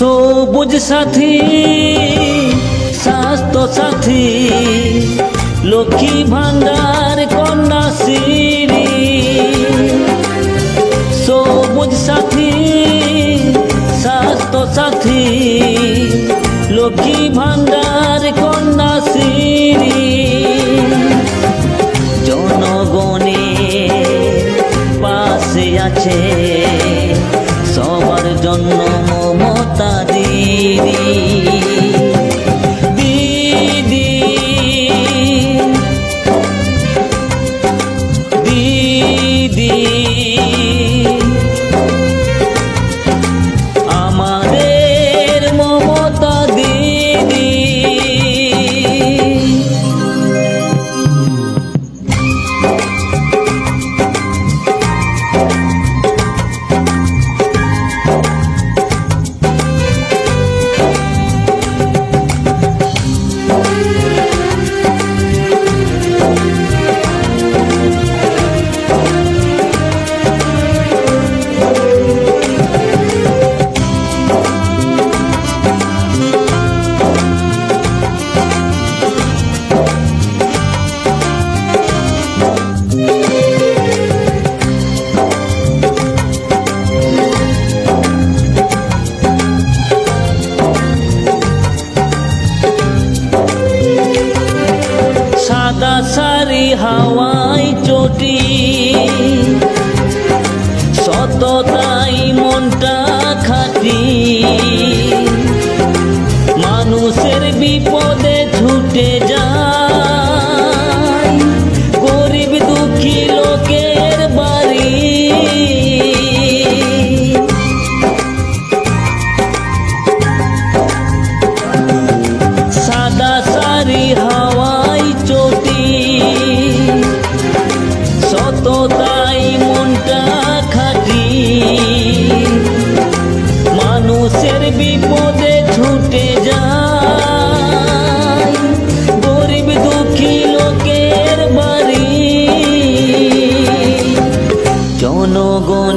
সবুজ সাথী স্বাস্থ্য সাথী লক্ষ্মী ভান্ডার কন্যাশ্রী সবুজ সাথী স্বাস্থ্য সাথী লক্ষ্মী ভান্ডার কন্যাশ্রী জনগণের পাশে আছে সবার জন্য মমতা দিদি। দিদি। সততাই মনটা খাটি। মানুষের বিপদে ছুটে যায়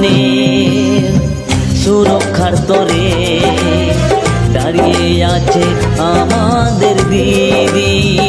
জনগণের সুরক্ষার তরে দাঁড়িয়ে আছে আমাদের দিদি।